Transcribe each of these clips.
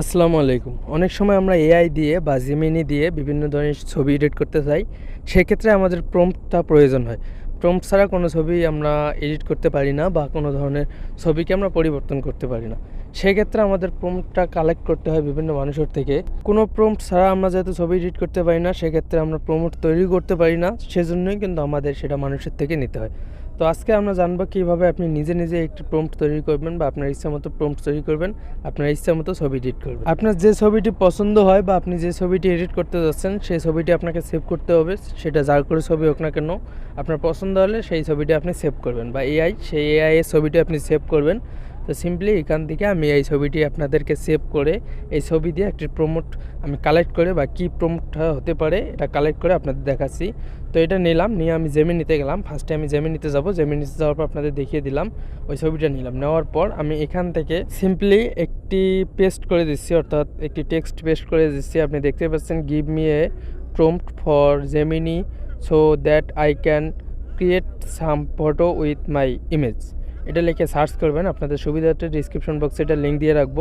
আসসালামু আলাইকুম। অনেক সময় আমরা এআই দিয়ে বা জিমিনি দিয়ে বিভিন্ন ধরনের ছবি এডিট করতে চাই, সেক্ষেত্রে আমাদের প্রম্পটটা প্রয়োজন হয়। প্রম্পট ছাড়া কোনো ছবি আমরা এডিট করতে পারি না বা কোনো ধরনের ছবিকে আমরা পরিবর্তন করতে পারি না। সেক্ষেত্রে আমাদের প্রম্পটটা কালেক্ট করতে হয় বিভিন্ন মানুষের থেকে। কোনো প্রম্পট ছাড়া আমরা যেহেতু ছবি এডিট করতে পারি না, সেক্ষেত্রে আমরা প্রম্পট তৈরি করতে পারি না, সেজন্যই কিন্তু আমাদের সেটা মানুষের থেকে নিতে হয়। তো আজকে আমরা জানব কীভাবে আপনি নিজে নিজে একটি প্রম্পট তৈরি করবেন বা আপনার ইচ্ছা মতো প্রম্পট তৈরি করবেন, আপনার ইচ্ছা মতো ছবি এডিট করবেন। আপনার যে ছবিটি পছন্দ হয় বা আপনি যে ছবিটি এডিট করতে যাচ্ছেন, সেই ছবিটি আপনাকে সেভ করতে হবে, সেটা যার করে ছবি হোক না কেন, আপনার পছন্দ হলে সেই ছবিটি আপনি সেভ করবেন বা এআই সেই এআই এর ছবিটি আপনি সেভ করবেন। তো সিম্পলি এখান থেকে আমি এই ছবিটি আপনাদেরকে সেভ করে এই ছবি দিয়ে একটি প্রমোট আমি কালেক্ট করে বা কী প্রমোটটা হতে পারে এটা কালেক্ট করে আপনাদের দেখাচ্ছি। তো এটা নিলাম, নিয়ে আমি জেমে নিতে গেলাম ফার্স্টে আমি জেমে নিতে যাব জেমে নিতে যাওয়ার পর আপনাদের দেখিয়ে দিলাম। ওই ছবিটা নিলাম। নেওয়ার পর আমি এখান থেকে সিম্পলি একটি পেস্ট করে দিচ্ছি, অর্থাৎ একটি টেক্সট পেস্ট করে দিচ্ছি। আপনি দেখতে পাচ্ছেন give me a prompt for Gemini so that I can create some photo with my image এটা লিখে সার্চ করবেন, আপনাদের সুবিধার্থে ডিসক্রিপশন বক্সে এটা লিঙ্ক দিয়ে রাখব।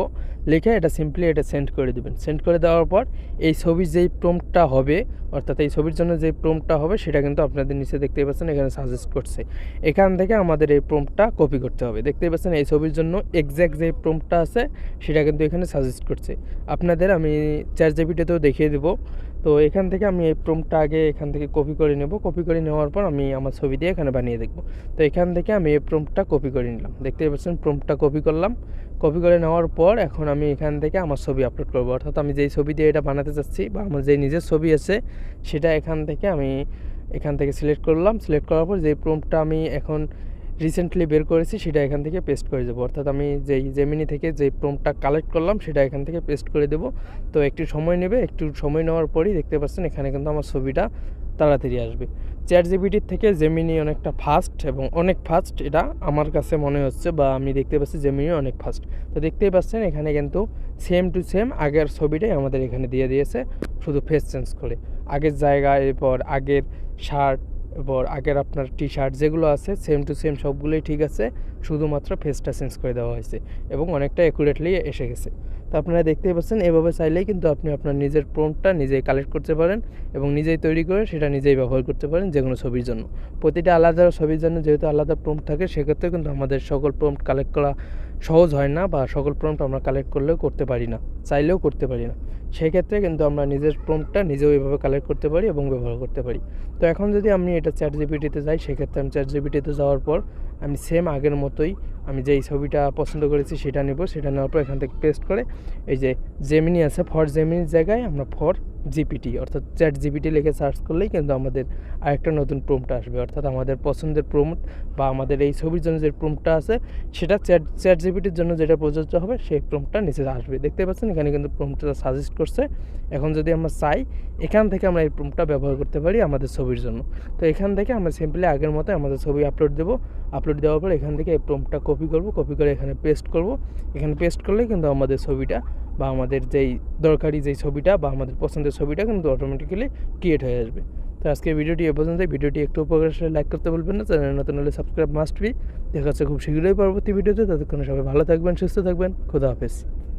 লিখে এটা সিম্পলি এটা সেন্ড করে দেবেন। সেন্ড করে দেওয়ার পর এই ছবির যেই প্রোমটা হবে, অর্থাৎ এই ছবির জন্য যে প্রোমটা হবে, সেটা কিন্তু আপনাদের নিচে দেখতেই পাচ্ছেন, এখানে সাজেস্ট করছে। এখান থেকে আমাদের এই প্রোমটা কপি করতে হবে। দেখতেই পাচ্ছেন, এই ছবির জন্য এক্স্যাক্ট যে প্রোমটা আছে, সেটা কিন্তু এখানে সাজেস্ট করছে। আপনাদের আমি চার জিবিটাতেও দেখিয়ে দেবো। তো এখান থেকে আমি এই প্রম্পটটা আগে এখান থেকে কপি করে নেব। কপি করে নেওয়ার পর আমি আমার ছবি দিয়ে এখানে বানিয়ে দেখব। তো এখান থেকে আমি এই প্রম্পটটা কপি করে নিলাম। দেখতে পাচ্ছেন প্রম্পটটা কপি করলাম। কপি করে নেওয়ার পর এখন আমি এখান থেকে আমার ছবি আপলোড করব। অর্থাৎ আমি যেই ছবি দিয়ে এটা বানাতে চাচ্ছি বা আমার যেই নিজের ছবি আছে, সেটা এখান থেকে আমি এখান থেকে সিলেক্ট করলাম। সিলেক্ট করার পর যেই প্রম্পটটা আমি এখন রিসেন্টলি বের করেছি, সেটা এখান থেকে পেস্ট করে দেবো। অর্থাৎ আমি যেই জেমিনি থেকে যে প্রম্পটটা কালেক্ট করলাম, সেটা এখান থেকে পেস্ট করে দেবো। তো একটু সময় নেবে, একটু সময় নেওয়ার পরই দেখতে পাচ্ছেন এখানে কিন্তু আমার ছবিটা তাড়াতাড়ি আসবে। চ্যাট জিবিটির থেকে জেমিনি অনেকটা ফাস্ট এবং অনেক ফাস্ট এটা আমার কাছে মনে হচ্ছে বা আমি দেখতে পাচ্ছি জেমিনি অনেক ফাস্ট তো দেখতেই পাচ্ছেন এখানে কিন্তু সেম টু সেম আগের ছবিটাই আমাদের এখানে দিয়ে দিয়েছে, শুধু ফেস চেঞ্জ করে। আগের জায়গায় এরপর আগের শার্ট এরপর আগের আপনার টি শার্ট যেগুলো আছে সেম টু সেম সবগুলোই ঠিক আছে, শুধুমাত্র ফেসটা চেঞ্জ করে দেওয়া হয়েছে এবং অনেকটা অ্যাকুরেটলি এসে গেছে। তো আপনারা দেখতেই পাচ্ছেন, এভাবে চাইলেই কিন্তু আপনি আপনার নিজের প্রম্পটটা নিজেই কালেক্ট করতে পারেন এবং নিজেই তৈরি করে সেটা নিজেই ব্যবহার করতে পারেন যে কোনো ছবির জন্য। প্রতিটা আলাদা ছবির জন্য যেহেতু আলাদা প্রম্পট থাকে, সেক্ষেত্রে কিন্তু আমাদের সকল প্রম্পট কালেক্ট করা সহজ হয় না বা সকল প্রম্পট আমরা কালেক্ট করলেও করতে পারি না, চাইলেও করতে পারি না। সেক্ষেত্রে কিন্তু আমরা নিজের প্রম্পটটা নিজেও এইভাবে কালেক্ট করতে পারি এবং ব্যবহার করতে পারি। তো এখন যদি আমি এটা চ্যাট জিপিটিতে যাই, সেক্ষেত্রে আমি চ্যাট জিপিটিতে যাওয়ার পর আমি সেম আগের মতোই আমি যেই ছবিটা পছন্দ করেছি সেটা নেব, সেটা নেওয়ার পর এখান থেকে পেস্ট করে এই যে জেমিনি আছে ফর জেমিনির জায়গায় আমরা ফর জিপিটি, অর্থাৎ চ্যাট জিপিটি লিখে সার্চ করলেই কিন্তু আমাদের আরেকটা নতুন প্রোমটা আসবে। অর্থাৎ আমাদের পছন্দের প্রোমট বা আমাদের এই ছবির জন্য যে প্রোমটা আছে, সেটা চ্যাট চ্যাট জিপিটির জন্য যেটা প্রযোজ্য হবে, সেই প্রোমটা নিচে আসবে। দেখতে পাচ্ছেন এখানে কিন্তু প্রোমটা সাজেস্ট করছে। এখন যদি আমরা চাই, এখান থেকে আমরা এই প্রোমটা ব্যবহার করতে পারি আমাদের ছবির জন্য। তো এখান থেকে আমরা সিম্পলি আগের মতো আমাদের ছবি আপলোড দেবো। আপলোড দেওয়ার পর এখান থেকে এই প্রোমটা কপি করব। কপি করে এখানে পেস্ট করব। এখানে পেস্ট করলে কিন্তু আমাদের ছবিটা বা আমাদের যেই দরকারি যেই ছবিটা বা আমাদের পছন্দের ছবিটা কিন্তু অটোমেটিক্যালি ক্রিয়েট হয়ে আসবে। তো আজকে ভিডিওটি এ পর্যন্ত ভিডিওটি একটু উপকার আসলে লাইক করতে বলবেন না। চ্যানেল নতুন হলে সাবস্ক্রাইব মাস্ট বি দেখা যাচ্ছে খুব শীঘ্রই পরবর্তী ভিডিওতে। ততক্ষণে সবাই ভালো থাকবেন, সুস্থ থাকবেন। খুদা হাফেজ।